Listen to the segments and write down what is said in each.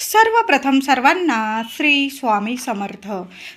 सर्वप्रथम सर्वांना श्री स्वामी समर्थ.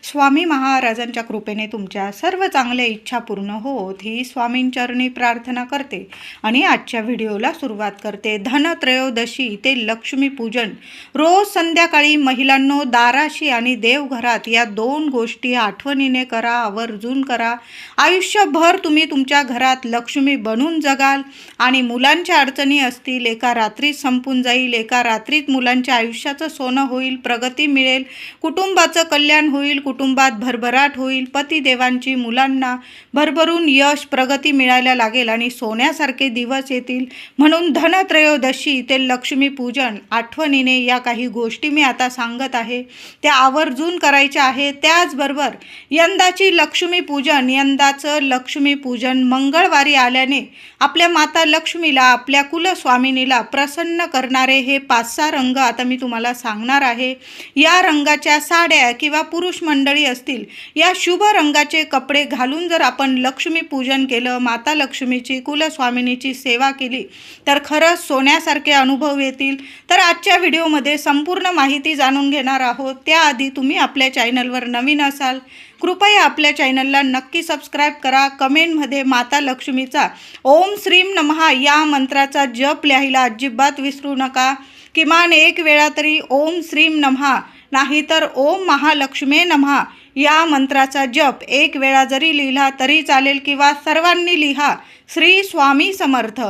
स्वामी महाराजांच्या कृपेने तुमच्या सर्व चांगल्या इच्छा पूर्ण होत ही स्वामींचरणी प्रार्थना करते आणि आजच्या व्हिडिओला सुरुवात करते. धनत्रयोदशी ते लक्ष्मीपूजन रोज संध्याकाळी महिलांनो दाराशी आणि देवघरात या दोन गोष्टी आठवणीने करा आवर्जून करा. आयुष्यभर तुम्ही तुमच्या घरात लक्ष्मी बनून जगाल आणि मुलांच्या अडचणी असतील एका रात्रीत संपून जाईल एका रात्रीत मुलांच्या आयुष्याचं सोनं होईल प्रगती मिळेल कुटुंबाचं कल्याण होईल कुटुंबात भरभराट होईल पतिदेवांची मुलांना भरभरून यश प्रगती मिळायला लागेल आणि सोन्यासारखे दिवस येतील. म्हणून धनत्रयोदशी ते लक्ष्मीपूजन आठवणीने या काही गोष्टी मी आता सांगत आहे. त्या आवर्जून करायच्या आहे. त्याचबरोबर यंदाची लक्ष्मीपूजन यंदाचं लक्ष्मीपूजन मंगळवारी आल्याने आपल्या माता लक्ष्मीला आपल्या कुलस्वामिनीला प्रसन्न करणारे हे पाच सहा रंग आता मी तुम्हाला सांगणार आहे. या रंगाच्या साड्या किंवा पुरुष मंडळी असतील या शुभ रंगाचे कपडे घालून जर आपण लक्ष्मीपूजन केलं माता लक्ष्मीची कुलस्वामिनीची सेवा केली तर खरंच सोन्यासारखे अनुभव येतील. तर आजच्या व्हिडिओमध्ये संपूर्ण माहिती जाणून घेणार आहोत. त्याआधी तुम्ही आपल्या चॅनलवर नवीन असाल कृपया आपल्या चॅनलला नक्की सबस्क्राईब करा. कमेंटमध्ये माता लक्ष्मीचा ओम श्रीम नमहा या मंत्राचा जप लिहायला अजिबात विसरू नका. किमान एक वेळा तरी ओम श्रीम नमहा नाहीतर ओम महालक्ष्मे नमहा या मंत्राचा जप एक वेळा जरी लिहिला तरी चालेल किंवा सर्वांनी लिहा. श्री स्वामी समर्थ.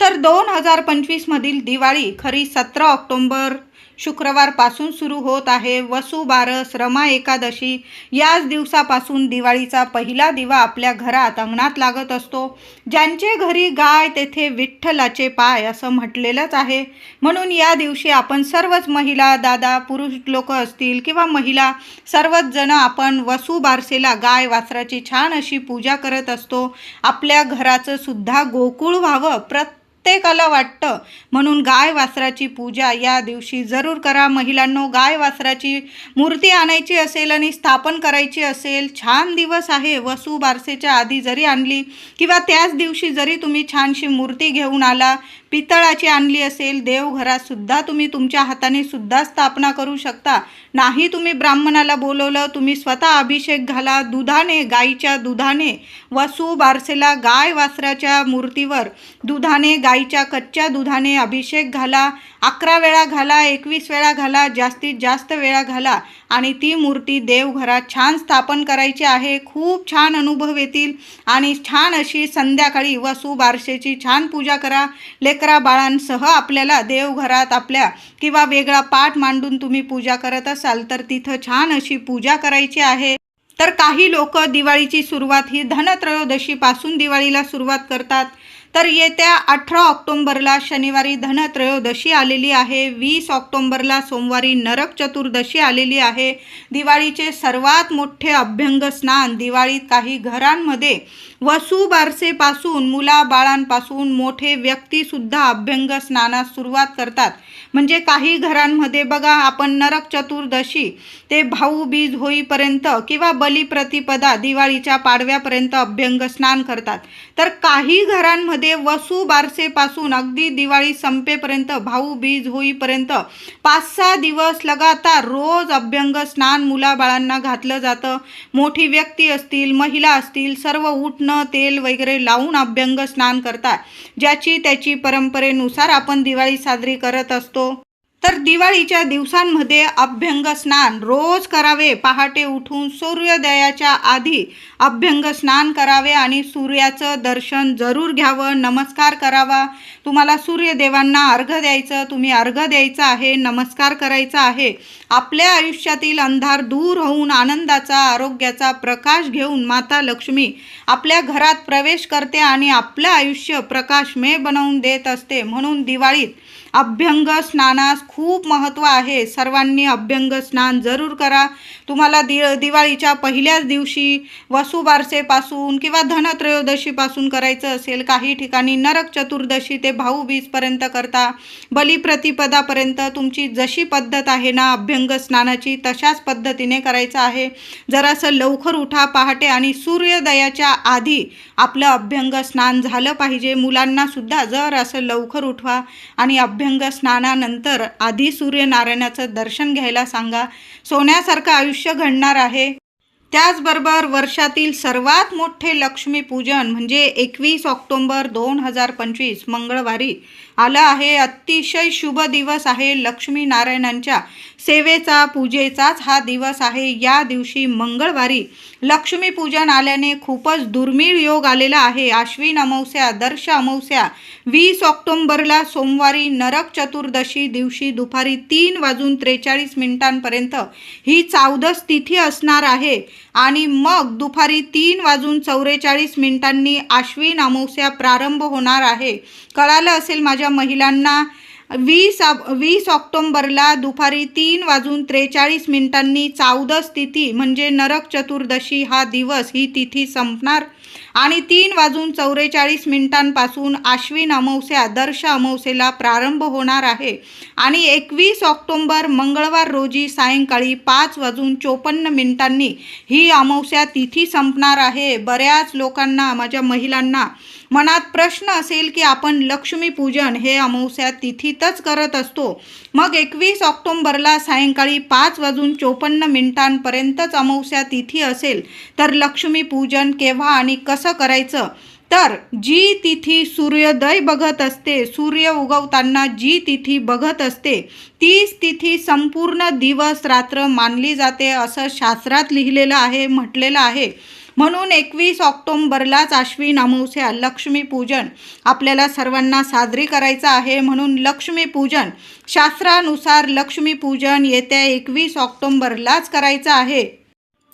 तर दोन हजार पंचवीसमधील दिवाळी खरी सतरा ऑक्टोंबर. शुक्रवारपासून सुरू होत आहे. वसुबारस रमा एकादशी याच दिवसापासून दिवाळीचा पहिला दिवा आपल्या घरात अंगणात लागत असतो. ज्यांचे घरी गाय तेथे विठ्ठलाचे पाय असं म्हटलेलंच आहे. म्हणून या दिवशी आपण सर्वच महिला दादा पुरुष लोक असतील किंवा महिला सर्वच जण आपण वसुबारसेला गाय वासराची छान अशी पूजा करत असतो. आपल्या घराचं सुद्धा गोकुळ व्हावं. प्रत्येक प्रत्येकाला वाटतं. म्हणून गाय वासराची पूजा या दिवशी जरूर करा. महिलांनो गाय वासराची मूर्ती आणायची असेल आणि स्थापन करायची असेल छान दिवस आहे. वसू बारसेच्या आधी जरी आणली किंवा त्याच दिवशी जरी तुम्ही छानशी मूर्ती घेऊन आला पितळाची आणली असेल देवघरातसुद्धा तुम्ही तुमच्या हाताने सुद्धा स्थापना करू शकता. नाही तुम्ही ब्राह्मणाला बोलवलं तुम्ही स्वतः अभिषेक घाला दुधाने गाईच्या दुधाने. वसू बारसेला गाय वासराच्या मूर्तीवर. दुधाने गाईच्या कच्च्या दुधाने अभिषेक घाला. अकरा वेळा घाला एकवीस वेळा घाला जास्तीत जास्त वेळा घाला. आणि ती मूर्ती देवघरात छान स्थापन करायची आहे. खूप छान अनुभव येतील. आणि छान अशी संध्याकाळी वसू बारसेची छान पूजा करा. लेकरा बाळांसह आपल्याला देवघरात आपल्या किंवा वेगळा पाठ मांडून तुम्ही पूजा करत असाल तर तिथं छान अशी पूजा करायची आहे. तर काही लोक दिवाळीची सुरुवात ही धनत्रयोदशीपासून दिवाळीला सुरुवात करतात. तर येत्या अठरा ऑक्टोंबरला शनिवारी धनत्रयोदशी आलेली आहे वीस ऑक्टोंबरला सोमवारी नरक चतुर्दशी आलेली आहे. दिवाळीचे सर्वात मोठे अभ्यंग स्नान दिवाळीत काही घरांमध्ये वसू बारसेपासून मुलाबाळांपासून मोठे व्यक्तीसुद्धा अभ्यंग स्नानास सुरुवात करतात. म्हणजे काही घरांमध्ये बघा आपण नरक चतुर्दशी ते भाऊबीज होईपर्यंत किंवा बलिप्रतिपदा दिवाळीच्या पाडव्यापर्यंत अभ्यंग स्नान करतात. तर काही घरांमध्ये वसू बारसेपासून अगदी दिवाळी संपेपर्यंत भाऊबीज होईपर्यंत पाच सहा दिवस लगातार रोज अभ्यंग स्नान मुलाबाळांना घातलं जातं. मोठी व्यक्ती असतील महिला असतील सर्व उठणं तेल वगैरे लावून अभ्यंग स्नान करतात ज्याची त्याची परंपरेनुसार आपण दिवाळी साजरी करत असतो. तर दिवाळीच्या दिवसांमध्ये अभ्यंग स्नान रोज करावे. पहाटे उठून सूर्योदयाच्या आधी अभ्यंग स्नान करावे आणि सूर्याचं दर्शन जरूर घ्यावं. नमस्कार करावा. तुम्हाला सूर्यदेवांना अर्घ द्यायचं तुम्ही अर्घ द्यायचा आहे नमस्कार करायचा आहे. आपल्या आयुष्यातील अंधार दूर होऊन आनंदाचा आरोग्याचा प्रकाश घेऊन माता लक्ष्मी आपल्या घरात प्रवेश करते आणि आपलं आयुष्य प्रकाशमय बनवून देत असते. म्हणून दिवाळीत अभ्यंग स्नानास खूप महत्त्व आहे. सर्वांनी अभ्यंग स्नान जरूर करा. तुम्हाला दि दिवाळीच्या पहिल्याच दिवशी वसुबारसेपासून किंवा धनत्रयोदशीपासून करायचं असेल काही ठिकाणी नरक चतुर्दशी ते भाऊबीजपर्यंत करता. बलिप्रतिपदापर्यंत तुमची जशी पद्धत आहे ना अभ्यंग स्नानाची तशाच पद्धतीने करायचं आहे. जरासं लवकर उठा पहाटे आणि सूर्योदयाच्या आधी आपलं अभ्यंग स्नान झालं पाहिजे. मुलांनासुद्धा जर असं लवकर उठवा आणि अभ्यंग स्नानानंतर आधी सूर्यनारायणाचं दर्शन घ्यायला सांगा. सोन्यासारखं आयुष्य घडणार आहे. त्याचबरोबर वर्षातील सर्वात मोठे लक्ष्मीपूजन म्हणजे एकवीस ऑक्टोंबर दोन हजार पंचवीस मंगळवारी आलं आहे. अतिशय शुभ दिवस आहे. लक्ष्मीनारायणांच्या सेवेचा पूजेचाच हा दिवस आहे. या दिवशी मंगळवारी लक्ष्मीपूजन आल्याने खूपच दुर्मिळ योग आलेला आहे. आश्विन अमावस्या दर्श अमावस्या वीस ऑक्टोंबरला सोमवारी नरक चतुर्दशी दिवशी दुपारी तीन वाजून त्रेचाळीस मिनिटांपर्यंत ही चौदस तिथी असणार आहे. आणि मग दुपारी तीन वाजून चौवेचाळीस मिनिटांनी आश्विन अमावस्या प्रारंभ होणार आहे. कळालं असेल माझ्या महिलांना वीस वीस ऑक्टोंबरला दुपारी तीन वाजून त्रेचाळीस मिनिटांनी चौदस तिथी म्हणजे नरक चतुर्दशी हा दिवस ही तिथी संपणार. आणि तीन वाजून चौवेचाळीस मिनिटांपासून आश्विन अमावस्या दर्श अमावस्येला प्रारंभ होणार आहे. आणि एकवीस ऑक्टोंबर मंगळवार रोजी सायंकाळी पाच वाजून चोपन्न मिनिटांनी ही अमावस्या तिथी संपणार आहे. बऱ्याच लोकांना माझ्या महिलांना मनात प्रश्न असेल की आपण लक्ष्मीपूजन हे अमावस्या तिथीतच करत असतो. मग एकवीस ऑक्टोंबरला सायंकाळी पाच वाजून चोपन्न मिनिटांपर्यंतच अमावस्या तिथी असेल तर लक्ष्मीपूजन केव्हा आणि कसं करायचं? तर जी तिथी सूर्योदय बघत असते सूर्य उगवताना जी तिथी बघत असते तीच तिथी संपूर्ण दिवस रात्र मानली जाते असं शास्त्रात लिहिलेलं आहे म्हटलेलं आहे. म्हणून एकवीस ऑक्टोंबरलाच आश्विन अमावस्या लक्ष्मीपूजन आपल्याला सर्वांना साजरी करायचं आहे. म्हणून लक्ष्मीपूजन शास्त्रानुसार लक्ष्मीपूजन येत्या एकवीस ऑक्टोंबरलाच करायचं आहे.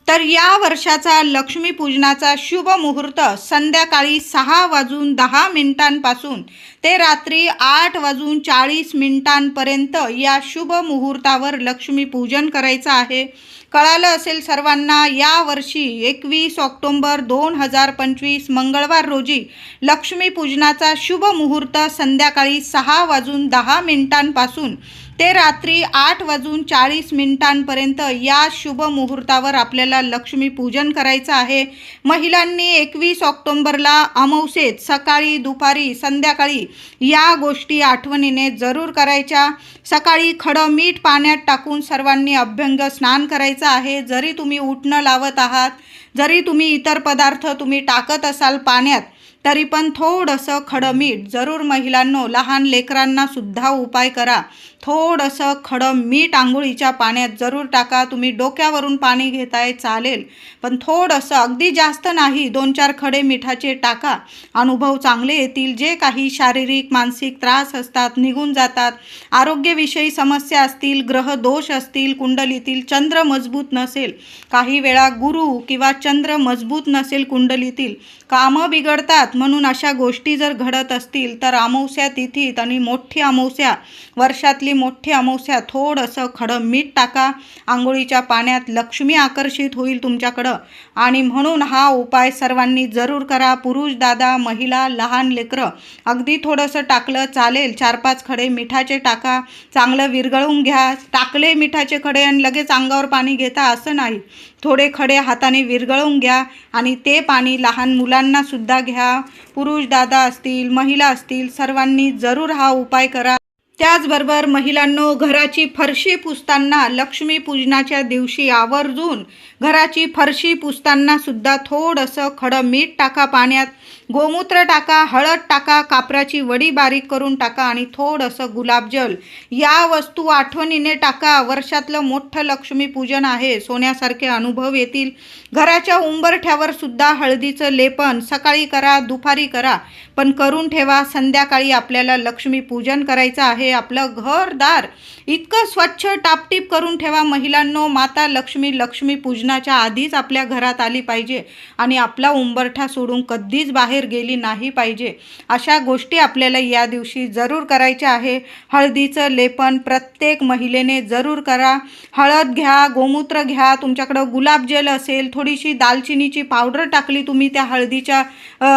तर या वर्षाचा लक्ष्मीपूजनाचा शुभ मुहूर्त संध्याकाळी सहा वाजून दहा मिनिटांपासून ते रात्री आठ वाजून चाळीस मिनिटांपर्यंत या शुभ मुहूर्तावर लक्ष्मीपूजन करायचं आहे. कळालं असेल सर्वांना या वर्षी एकवीस ऑक्टोंबर दोन हजार पंचवीस मंगळवार रोजी लक्ष्मीपूजनाचा शुभ मुहूर्त संध्याकाळी सहा वाजून दहा मिनिटांपासून ते रात्री आठ वाजून चाळीस मिनिटांपर्यंत या शुभ मुहूर्तावर आपल्याला लक्ष्मी पूजन करायचं आहे. महिलांनी एकवीस ऑक्टोंबरला अमावसेत सकाळी दुपारी संध्याकाळी या गोष्टी आठवणीने जरूर करायच्या. सकाळी खडं मीठ पाण्यात टाकून सर्वांनी अभ्यंग स्नान करायचं आहे. जरी तुम्ही उठणं लावत आहात जरी तुम्ही इतर पदार्थ तुम्ही टाकत असाल पाण्यात तरी पण थोडंसं खडं मीठ जरूर महिलांनो लहान लेकरांना सुद्धा उपाय करा. थोडंसं खडं मीठ आंघोळीच्या पाण्यात जरूर टाका. तुम्ही डोक्यावरून पाणी घेताय चालेल. पण थोडंसं अगदी जास्त नाही दोन चार खडे मिठाचे टाका. अनुभव चांगले येतील. जे काही शारीरिक मानसिक त्रास असतात निघून जातात. आरोग्यविषयी समस्या असतील ग्रह दोष असतील कुंडलीतील चंद्र मजबूत नसेल. काही वेळा गुरु किंवा चंद्र मजबूत नसेल कुंडलीतील. कामं बिघडतात म्हणून अशा गोष्टी जर घडत असतील तर अमावस्या तिथीत आणि मोठी अमावस्या. वर्षातली मोठी अमावस्या थोडंसं खडं मीठ टाका. आंघोळीच्या पाण्यात लक्ष्मी आकर्षित होईल तुमच्याकडं. आणि म्हणून हा उपाय सर्वांनी जरूर करा. पुरुष दादा महिला लहान लेकरं अगदी थोडंसं टाकलं चालेल. चार पाच खडे मिठाचे टाका. चांगलं विरघळून घ्या. टाकले मिठाचे खडे आणि लगेच अंगावर पाणी घेता असं नाही. थोडे खडे हाताने विरघळून घ्या आणि ते पाणी लहान मुलांनासुद्धा घ्या. पुरुष दादा असतील महिला असतील सर्वांनी जरूर हा उपाय करा. त्याचबरोबर महिलांनो घराची फरशी पुसताना लक्ष्मी पूजनाच्या दिवशी आवर्जून घराची फरशी पुसताना सुद्धा थोडंसं खडं मीठ टाका पाण्यात गोमूत्र टाका हळद टाका कापराची वडी बारीक करून टाका आणि थोडंसं गुलाबजल या वस्तू आठवणीने टाका. वर्षातलं मोठं लक्ष्मीपूजन आहे. सोन्यासारखे अनुभव येतील. घराच्या उंबरठ्यावर सुद्धा हळदीचं लेपन. सकाळी करा दुपारी करा. पण करून ठेवा. संध्याकाळी आपल्याला लक्ष्मी पूजन करायचं आहे. आपलं घरदार इतकं स्वच्छ टापटीप करून ठेवा महिलांनो. माता लक्ष्मी लक्ष्मी पूजनाच्या आधीच आपल्या घरात आली पाहिजे आणि आपला उंबरठा सोडून कधीच बाहेर गेली नाही पाहिजे. अशा गोष्टी आपल्याला या दिवशी जरूर करायच्या आहे. हळदीचं लेपन प्रत्येक महिलेने जरूर करा. हळद घ्या गोमूत्र घ्या तुमच्याकडं गुलाबजल असेल थोडीशी दालचिनीची पावडर टाकली तुम्ही त्या हळदीच्या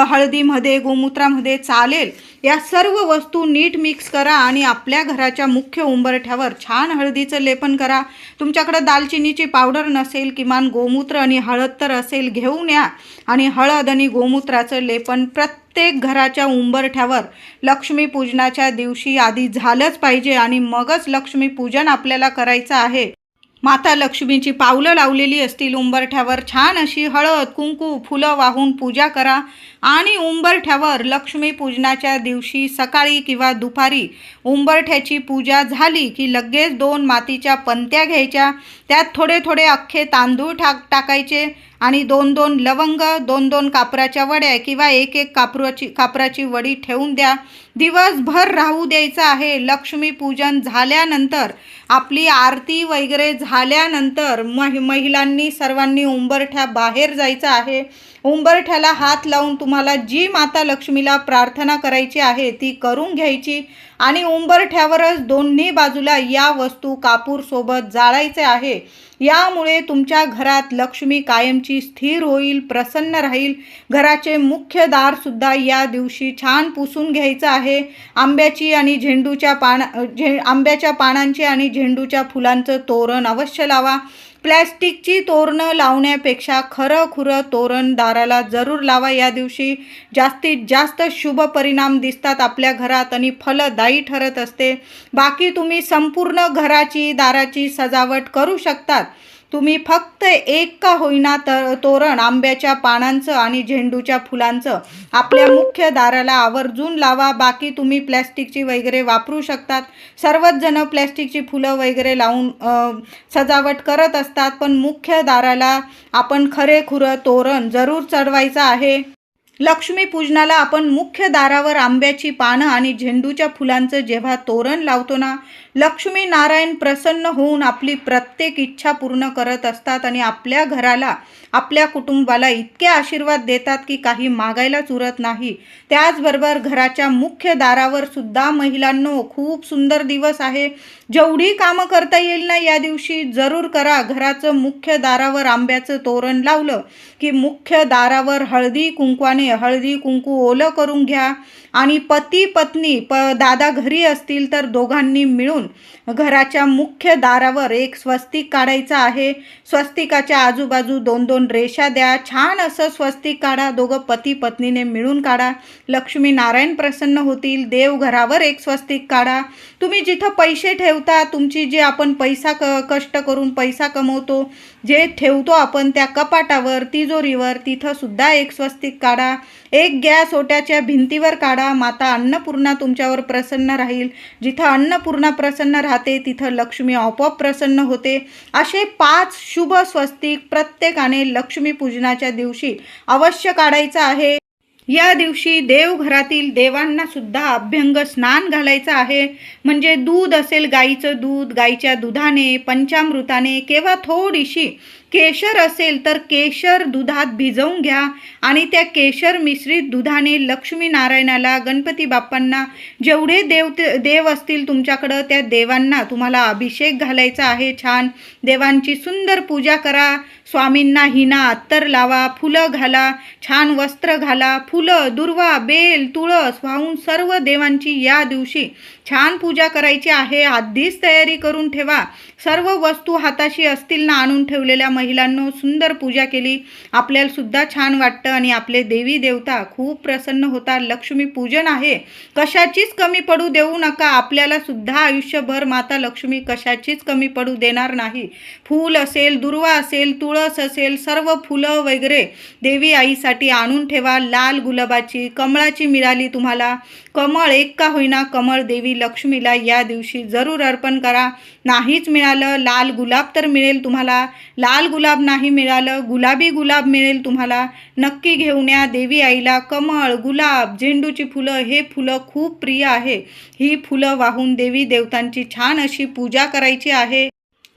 हळदीमध्ये गोमूत्रामध्ये चालेल. या सर्व वस्तू नीट मिक्स करा आणि आपल्या घराच्या मुख्य उंबरठ्यावर छान हळदीचं लेपन करा. तुमच्याकडं दालचिनीची पावडर नसेल किमान गोमूत्र आणि हळद तर असेल घेऊन या. आणि हळद आणि गोमूत्राचं लेपन प्रत्येक घराच्या उंबरठ्यावर लक्ष्मीपूजनाच्या दिवशी आधी झालंच पाहिजे आणि मगच लक्ष्मीपूजन आपल्याला करायचं आहे. माता लक्ष्मीची पावलं लावलेली असतील. उंबरठ्यावर छान अशी हळद कुंकू फुलं वाहून पूजा करा. आणि उंबरठ्यावर लक्ष्मी पूजनाच्या दिवशी सकाळी किंवा दुपारी उंबरठ्याची पूजा झाली की लगेच दोन मातीच्या पंत्या घ्यायच्या. त्यात थोडे थोडे अख्खे तांदूळ टाक टाकायचे आणि दोन दोन लवंग दोन दोन कापराच्या वड्या किंवा एक एक कापराची कापराची वडी ठेवून द्या. दिवसभर राहू द्यायचं आहे. लक्ष्मीपूजन झाल्यानंतर आपली आरती वगैरे झाल्यानंतर महि महिलांनी सर्वांनी उंबरठ्या बाहेर जायचं आहे. उंबरठ्याला हात लावून तुम्हाला जी माता लक्ष्मीला प्रार्थना करायची आहे ती करून घ्यायची आणि उंबरठ्यावरच दोन्ही बाजूला या वस्तू कापूरसोबत जाळायचे आहे. यामुळे तुमच्या घरात लक्ष्मी कायमची स्थिर होईल प्रसन्न राहील. घराचे मुख्य दारसुद्धा या दिवशी छान पुसून घ्यायचं आहे. आंब्याची आणि झेंडूच्या पाना झे आंब्याच्या पानांचे आणि झेंडूच्या फुलांचं तोरण अवश्य लावा. प्लॅस्टिकची तोरणं लावण्यापेक्षा खरं खुरं तोरण दाराला जरूर लावा. या दिवशी जास्तीत जास्त शुभ परिणाम दिसतात आपल्या घरात आणि फलदायी ठरत असते. बाकी तुम्ही संपूर्ण घराची दाराची सजावट करू शकतात. तुम्ही फक्त एक का होईना तर तोरण आंब्याच्या पानांचं आणि झेंडूच्या फुलांचं आपल्या मुख्य दाराला आवर्जून लावा. बाकी तुम्ही प्लॅस्टिकची वगैरे वापरू शकतात. सर्वच जण प्लॅस्टिकची फुलं वगैरे लावून सजावट करत असतात. पण मुख्य दाराला आपण खरे खुरं तोरण जरूर चढवायचं आहे. लक्ष्मी पूजनाला आपण मुख्य दारावर आंब्याची पानं आणि झेंडूच्या फुलांचं जेव्हा तोरण लावतो ना लक्ष्मी नारायण प्रसन्न होऊन आपली प्रत्येक इच्छा पूर्ण करत असतात आणि आपल्या घराला आपल्या कुटुंबाला इतके आशीर्वाद देतात की काही मागायलाच उरत नाही. त्याचबरोबर घराच्या मुख्य दारावर सुद्धा महिलांनो खूप सुंदर दिवस आहे. जेवढी कामं करता येईल ना या दिवशी जरूर करा. घराचं मुख्य दारावर आंब्याचं तोरण लावलं की मुख्य दारावर हळदी कुंकवाने हळदी कुंकू ओलं करून घ्या. आणि पती पत्नी प दादा घरी असतील तर दोघांनी मिळून soon. घराच्या मुख्य दारावर एक स्वस्तिक काढायचं आहे. स्वस्तिकाच्या आजूबाजू दोन दोन रेषा द्या. छान असं स्वस्तिक काढा. दोघं पती पत्नीने मिळून काढा. लक्ष्मी नारायण प्रसन्न होतील. देवघरावर एक स्वस्तिक काढा. तुम्ही जिथं पैसे ठेवता तुमची जे आपण पैसा क कष्ट करून पैसा कमवतो जे ठेवतो आपण त्या कपाटावर तिजोरीवर तिथंसुद्धा एक स्वस्तिक काढा. एक गॅस ओट्याच्या भिंतीवर काढा. माता अन्नपूर्णा तुमच्यावर प्रसन्न राहील. जिथं अन्नपूर्णा प्रसन्न राहते तिथं लक्ष्मी आपोआप प्रसन्न होते. असे पाच शुभ स्वस्तिक प्रत्येकाने लक्ष्मी पूजनाच्या दिवशी अवश्य काढायचं आहे. या दिवशी देवघरातील देवांना सुद्धा अभ्यंग स्नान घालायचं आहे. म्हणजे दूध असेल गाईचं दूध गाईच्या दुधाने पंचामृताने किंवा थोडीशी केशर असेल तर केशर दुधात भिजवून घ्या आणि त्या केशर मिश्रित दुधाने लक्ष्मी नारायणाला गणपती बाप्पांना जेवढे देव देव असतील तुमच्याकडं त्या देवांना तुम्हाला अभिषेक घालायचा आहे. छान. देवांची सुंदर पूजा करा. स्वामींना हिना अत्तर लावा फुलं घाला छान वस्त्र घाला फुलं दुर्वा बेल तुळस वाहून सर्व देवांची या दिवशी छान पूजा करायची आहे. आधीच तयारी करून ठेवा. सर्व वस्तू हाताशी असतील ना आणून ठेवलेल्या महिलांनो सुंदर पूजा केली. आपल्याला सुद्धा छान वाटतं आणि आपले देवी देवता खूप प्रसन्न होतात. लक्ष्मी पूजन आहे. कशाचीच कमी पडू देऊ नका. आपल्याला सुद्धा आयुष्यभर माता लक्ष्मी कशाचीच कमी पडू देणार नाही. फूल असेल दुर्वा असेल तुळस असेल सर्व फुलं वगैरे देवी आईसाठी आणून ठेवा. लाल गुलाबाची कमळाची मिळाली तुम्हाला. कमळ एक का होईना कमळ देवी लक्ष्मीला या दिवशी जरूर अर्पण करा. नाहीच मिळालं लाल गुलाब तर मिळेल तुम्हाला. लाल गुलाब नाही मिळालं गुलाबी गुलाब मिळेल तुम्हाला. नक्की घेऊन या देवी आईला. कमळ गुलाब झेंडूची फुलं हे फुलं खूप प्रिय आहे. ही फुलं वाहून देवी देवतांची छान अशी पूजा करायची आहे.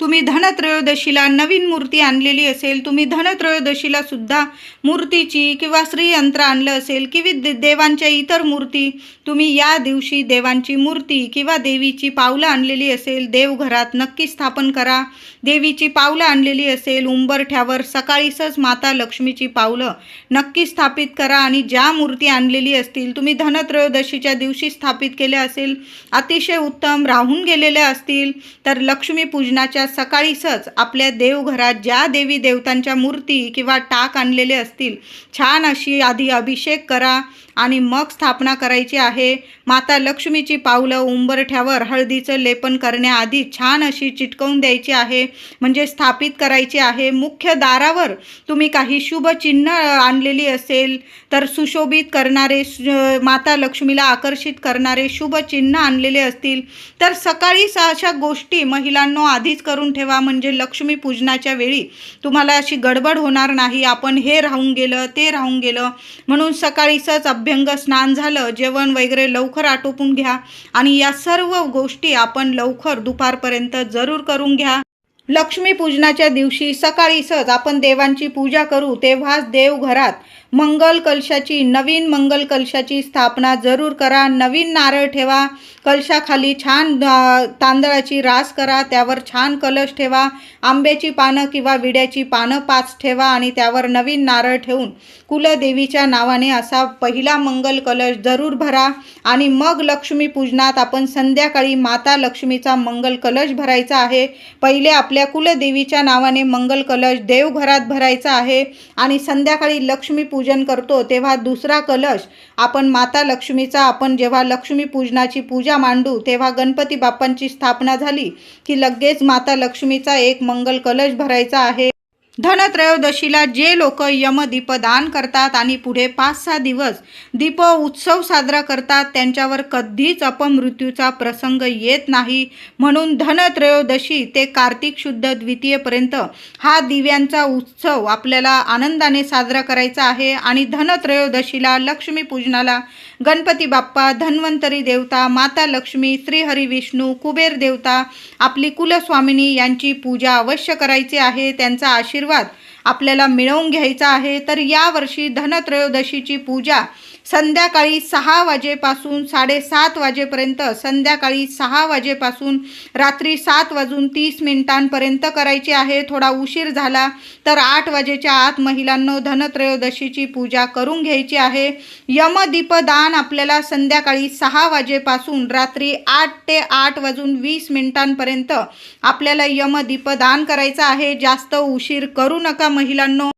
तुम्ही धनत्रयोदशीला नवीन मूर्ती आणलेली असेल तुम्ही धनत्रयोदशीला सुद्धा मूर्तीची किंवा श्रीयंत्र आणलं असेल किंवा देवांच्या इतर मूर्ती तुम्ही या दिवशी देवांची मूर्ती किंवा देवीची पावलं आणलेली असेल देवघरात नक्की स्थापन करा. देवीची पावलं आणलेली असेल उंबरठ्यावर सकाळीसच माता लक्ष्मीची पावलं नक्की स्थापित करा आणि ज्या मूर्ती आणलेली असतील तुम्ही धनत्रयोदशीच्या दिवशी स्थापित केल्या असेल अतिशय उत्तम राहून गेलेल्या असतील तर लक्ष्मीपूजनाच्या सकाळीसच आपल्या देवघरात ज्या देवी देवतांच्या मूर्ती किंवा टाक आणलेले असतील छान अशी आधी अभिषेक करा. आणि मग स्थापना करायची आहे. माता लक्ष्मीची पावलं उंबरठ्यावर हळदीचं लेपन करण्याआधी छान अशी चिटकवून द्यायची आहे. म्हणजे स्थापित करायची आहे. मुख्य दारावर तुम्ही काही शुभ चिन्ह आणलेली असेल तर सुशोभित करणारे माता लक्ष्मीला आकर्षित करणारे शुभ चिन्ह आणलेले असतील. तर सकाळीच अशा गोष्टी महिलांनो आधीच करून ठेवा. म्हणजे लक्ष्मी पूजनाच्या वेळी तुम्हाला अशी गडबड होणार नाही. आपण हे राहून गेलं ते राहून गेलं. म्हणून सकाळीचंच अभ्यंग स्नान झालं जेवण वगैरे लवकर आटोपून घ्या आणि या सर्व गोष्टी आपण लवकर दुपारपर्यंत जरूर करून घ्या. लक्ष्मी पूजनाच्या दिवशी सहज आपण देवांची पूजा करू तेव्हाच देवघरात मंगल कलशाची नवीन मंगल कलशाची स्थापना जरूर करा. नवीन नारळ ठेवा. कलशाखाली छान तांदळाची रास करा. त्यावर छान कलश ठेवा. आंब्याची पानं किंवा विड्याची पानं पाच ठेवा आणि त्यावर नवीन नारळ ठेवून कुलदेवीच्या नावाने असा पहिला मंगल कलश जरूर भरा. आणि मग लक्ष्मी पूजनात आपण संध्याकाळी माता लक्ष्मीचा मंगल कलश भरायचा आहे. पहिले आपल्या कुलदेवीच्या नावाने मंगल कलश देवघरात भरायचा आहे. आणि संध्याकाळी लक्ष्मी पूजन करतो तेव्हा दुसरा कलश आपण माता लक्ष्मीचा आपण जेव्हा लक्ष्मी पूजनाची पूजा मांडू तेव्हा गणपती बाप्पांची स्थापना झाली की लगेच माता लक्ष्मीचा एक मंगल कलश भरायचा आहे. धनत्रयोदशीला जे लोक यमदीप दान करतात आणि पुढे पाच सहा दिवस दीप उत्सव साजरा करतात त्यांच्यावर कधीच अपमृत्यूचा प्रसंग येत नाही. म्हणून धनत्रयोदशी ते कार्तिक शुद्ध द्वितीयपर्यंत हा दिव्यांचा उत्सव आपल्याला आनंदाने साजरा करायचा आहे. आणि धनत्रयोदशीला लक्ष्मीपूजनाला गणपती बाप्पा धन्वंतरी देवता माता लक्ष्मी श्रीहरी विष्णू कुबेर देवता आपली कुलस्वामिनी यांची पूजा अवश्य करायची आहे त्यांचा आशीर्वाद आपल्याला मिळवून घ्यायचा आहे. तर यावर्षी धनत्रयोदशीची पूजा संध्याकाळी सहा वाजेपासून साडेसात वाजेपर्यंत संध्याकाळी सहा वाजेपासून रात्री सात वाजून तीस मिनिटांपर्यंत करायची आहे. थोडा उशीर झाला तर आठ वाजेच्या आत महिलांनो धनत्रयोदशीची पूजा करून घ्यायची आहे. यमदीपदान आपल्याला संध्याकाळी सहा वाजेपासून रात्री आठ ते आठ वाजून वीस मिनिटांपर्यंत आपल्याला यमदीपदान करायचं आहे. जास्त उशीर करू नका महिलांनो.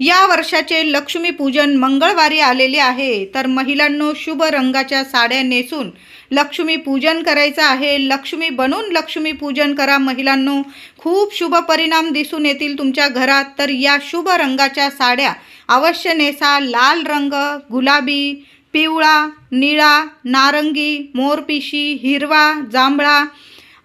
या वर्षाचे लक्ष्मीपूजन मंगळवारी आलेले आहे. तर महिलांनो शुभ रंगाच्या साड्या नेसून लक्ष्मी पूजन करायचं आहे. लक्ष्मी बनून लक्ष्मी पूजन करा महिलांनो. खूप शुभ परिणाम दिसून येतील तुमच्या घरात. तर या शुभ रंगाच्या साड्या अवश्य नेसा. लाल रंग गुलाबी पिवळा निळा नारंगी मोरपिशी हिरवा जांभळा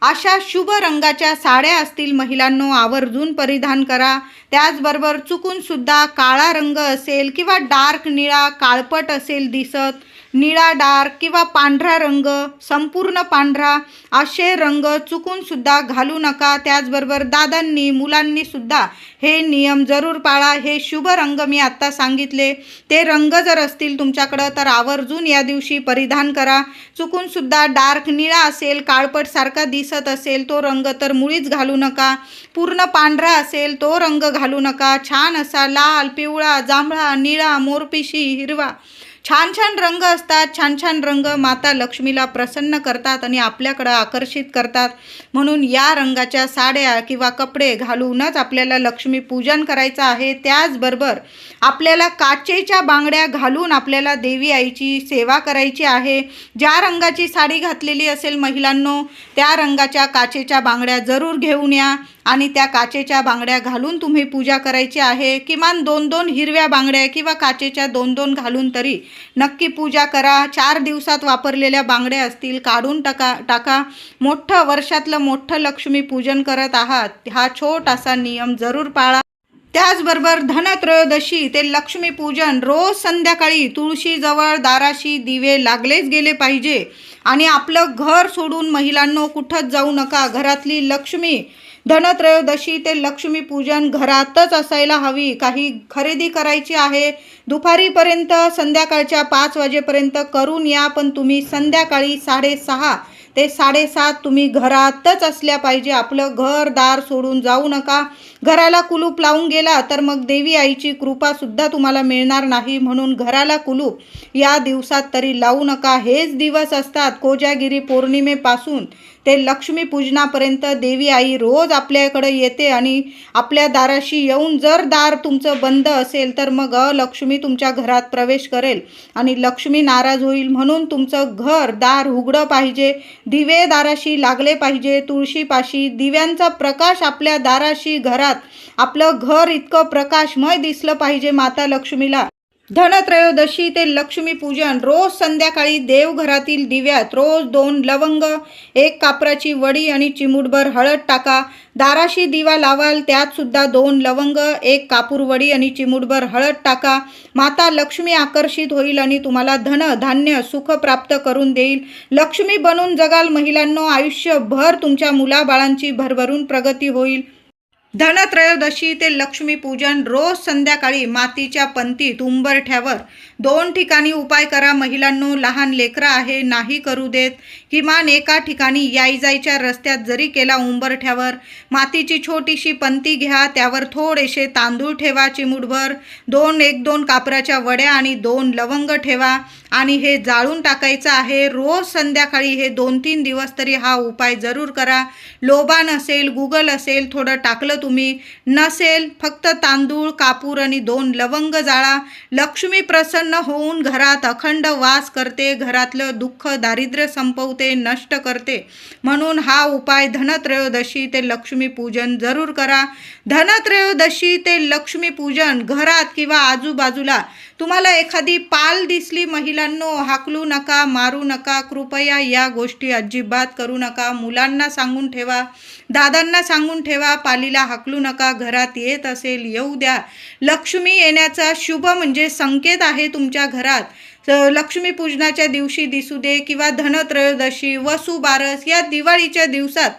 अशा शुभ रंगाच्या साड्या असतील महिलांनो आवर्जून परिधान करा. त्याचबरोबर चुकूनसुद्धा काळा रंग असेल किंवा डार्क निळा काळपट असेल दिसत निळा डार्क किंवा पांढरा रंग संपूर्ण पांढरा असे रंग चुकूनसुद्धा घालू नका. त्याचबरोबर दादांनी मुलांनी सुद्धा हे नियम जरूर पाळा. हे शुभ रंग मी आत्ता सांगितले. ते रंग जर असतील तुमच्याकडं तर आवर्जून या दिवशी परिधान करा. चुकूनसुद्धा डार्क निळा असेल काळपटसारखा दिसत असेल तो रंग तर मुळीच घालू नका. पूर्ण पांढरा असेल तो रंग घालू नका. छान असा लाल पिवळा जांभळा निळा मोरपिशी हिरवा छान छान रंग असतात छान छान रंग माता लक्ष्मीला प्रसन्न करतात आणि आपल्याकडं आकर्षित करतात. म्हणून या रंगाच्या साड्या किंवा कपडे घालूनच आपल्याला लक्ष्मी पूजन करायचं आहे. त्याचबरोबर आपल्याला काचेच्या बांगड्या घालून आपल्याला देवी आईची सेवा करायची आहे. ज्या रंगाची साडी घातलेली असेल महिलांनो त्या रंगाच्या काचेच्या बांगड्या जरूर घेऊन या. आणि त्या काचेच्या बांगड्या घालून तुम्ही पूजा करायची आहे. किमान दोन दोन हिरव्या बांगड्या किंवा काचेच्या दोन दोन घालून तरी नक्की पूजा करा. चार दिवसात वापरलेल्या बांगड्या असतील काढून टाका टाका. मोठं वर्षातलं मोठं लक्ष्मी पूजन करत आहात. हा छोटासा नियम जरूर पाळा. त्याचबरोबर धनत्रयोदशी ते लक्ष्मीपूजन रोज संध्याकाळी तुळशीजवळ दाराशी दिवे लागलेच गेले पाहिजे. आणि आपलं घर सोडून महिलांनो कुठंच जाऊ नका. घरातली लक्ष्मी धनत्रयोदशी ते लक्ष्मीपूजन घरातच असायला हवी. काही खरेदी करायची आहे दुपारीपर्यंत संध्याकाळच्या पाच वाजेपर्यंत करून या पण तुम्ही संध्याकाळी साडेसहा ते साडेसात तुम्ही घरातच असल्या पाहिजे. आपलं घर दार सोडून जाऊ नका. घराला कुलूप लावून गेला तर मग देवी आईची कृपासुद्धा तुम्हाला मिळणार नाही. म्हणून घराला कुलूप या दिवसात तरी लावू नका. हेच दिवस असतात कोजागिरी पौर्णिमेपासून. ते लक्ष्मी पूजनापर्यंत देवी आई रोज आपल्याकडे येते आणि आपल्या दाराशी येऊन जर दार तुमचं बंद असेल तर मग लक्ष्मी तुमच्या घरात प्रवेश करेल. आणि लक्ष्मी नाराज होईल म्हणून तुमचं घर दार उघडं पाहिजे दिवे दाराशी लागले पाहिजे तुळशीपाशी दिव्यांचा प्रकाश आपल्या दाराशी घरात आपलं घर इतकं प्रकाशमय दिसलं पाहिजे माता लक्ष्मीला. धनत्रयोदशी ते लक्ष्मीपूजन रोज संध्याकाळी देवघरातील दिव्यात रोज दोन लवंग एक कापराची वडी आणि चिमूटभर हळद टाका. दाराशी दिवा लावाल त्यात सुद्धा दोन लवंग एक कापूर वडी आणि चिमूटभर हळद टाका. माता लक्ष्मी आकर्षित होईल आणि तुम्हाला धन धान्य सुख प्राप्त करून देईल. लक्ष्मी बनून जगाल महिलांनो आयुष्यभर तुमच्या मुलाबाळांची भरभरून प्रगती होईल. धनत्रयोदशी ते लक्ष्मीपूजन रोज संध्याकाळी मातीच्या पंतीत उंबरठ्यावर दोन ठिकाणी उपाय करा. महिलांनो लहान लेकरं आहे नाही करू देत. किमान एका ठिकाणी याय जायच्या रस्त्यात जरी केला उंबरठ्यावर मातीची छोटीशी पंती घ्या त्यावर थोडेसे तांदूळ ठेवा चिमुटभर. दोन एक दोन कापराच्या वड्या आणि दोन लवंग ठेवा आणि हे जाळून टाकायचं आहे. रोज संध्याकाळी हे दोन तीन दिवस तरी हा उपाय जरूर करा. लोबान असेल गुगल असेल थोडं टाकलं तुम्ही. नसेल फक्त तांदूळ कापूर आणि दोन लवंग जाळा. लक्ष्मी प्रसन्न होऊन घरात अखंड वास करते घरातलं दुःख दारिद्र्य संपवते नष्ट करते. म्हणून हा उपाय धनत्रयोदशी ते लक्ष्मीपूजन जरूर करा. धनत्रयोदशी ते लक्ष्मीपूजन घरात किंवा आजूबाजूला. तुम्हाला एखादी पाल दिसली महिलांनो हाकलू नका मारू नका कृपया या गोष्टी अजिबात करू नका. मुलांना सांगून ठेवा दादांना सांगून ठेवा पालीला हाकलू नका घरात येत असेल येऊ द्या. लक्ष्मी येण्याचा शुभ म्हणजे संकेत आहे तुमच्या घरात. लक्ष्मीपूजनाच्या दिवशी दिसू दे किंवा धनत्रयोदशी वसुबारस या दिवाळीच्या दिवसात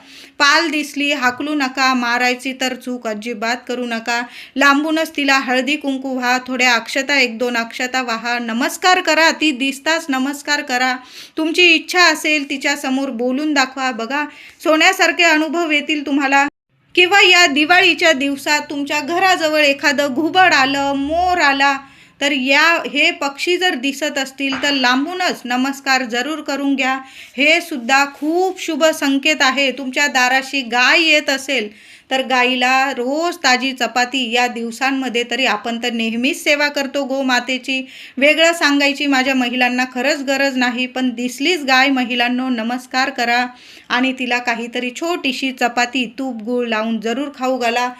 पाल दिसली हाकलू नका मारायची तर चूक अजिबात करू नका. लांबूनच तिला हळदी कुंकू व्हा थोड्या अक्षता एक दोन अक्षता वाहा. नमस्कार करा ती दिसताच नमस्कार करा. तुमची इच्छा असेल तिच्यासमोर बोलून दाखवा. बघा सोन्यासारखे अनुभव येतील तुम्हाला. किंवा या दिवाळीच्या दिवसात तुमच्या घराजवळ एखादं घुबड आलं मोर आला तर या हे पक्षी जर दिसत असतील तर लांबूनच नमस्कार जरूर करून घ्या. हे सुद्धा खूप शुभ संकेत आहे. तुमच्या दाराशी गाय येत असेल तर गाईला रोज ताजी चपाती या दिवसांमध्ये तरी आपण तर नेहमीच सेवा करतो गो मातेची. वेगळं सांगायची माझ्या महिलांना खरंच गरज नाही पण दिसलीच गाय महिलांनो नमस्कार करा. आणि तिला काहीतरी छोटीशी चपाती तूप गूळ लावून जरूर खाऊ घाला.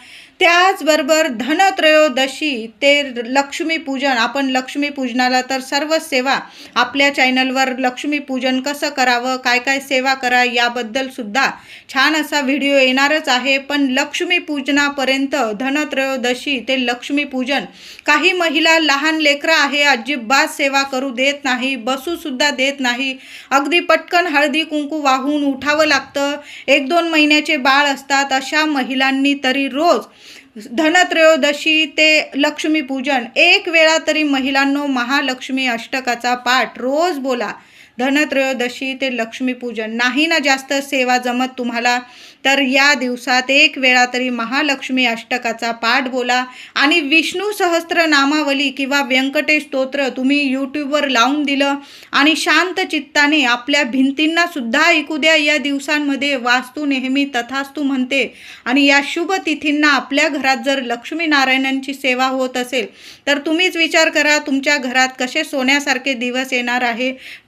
त्याचबरोबर धनत्रयोदशी ते लक्ष्मीपूजन आपण लक्ष्मीपूजनाला तर सर्व सेवा आपल्या चॅनलवर लक्ष्मीपूजन कसं करावं काय काय सेवा करा याबद्दलसुद्धा छान असा व्हिडिओ येणारच आहे. पण लक्ष्मीपूजनापर्यंत धनत्रयोदशी ते लक्ष्मीपूजन काही महिला लहान लेकरं आहे अजिबात सेवा करू देत नाही बसूसुद्धा देत नाही. अगदी पटकन हळदी कुंकू वाहून उठावं लागतं. एक दोन महिन्याचे बाळ असतात अशा महिलांनी तरी रोज धनत्रयोदशी ते लक्ष्मीपूजन एक वेळा तरी महिलांनो महालक्ष्मी अष्टकाचा पाठ रोज बोला. धनत्रयोदशी ते लक्ष्मीपूजन नाही ना जास्त सेवा जमत तुम्हाला? तर या दिवसात एक वेळा तरी महालक्ष्मी अष्टकाचा पाठ बोला आणि विष्णू सहस्त्र नामावली किंवा व्यंकटेश स्तोत्र तुम्ही यूट्यूबवर लावून दिलं आणि शांत चित्ताने आपल्या भिंतींना सुद्धा ऐकू द्या. या दिवसांमध्ये वास्तू नेहमी तथास्तू म्हणते आणि या शुभ तिथींना आपल्या घरात जर लक्ष्मीनारायणांची सेवा होत असेल तर तुम्हीच विचार करा तुमच्या घरात कसे सोन्यासारखे दिवस येणार आहे.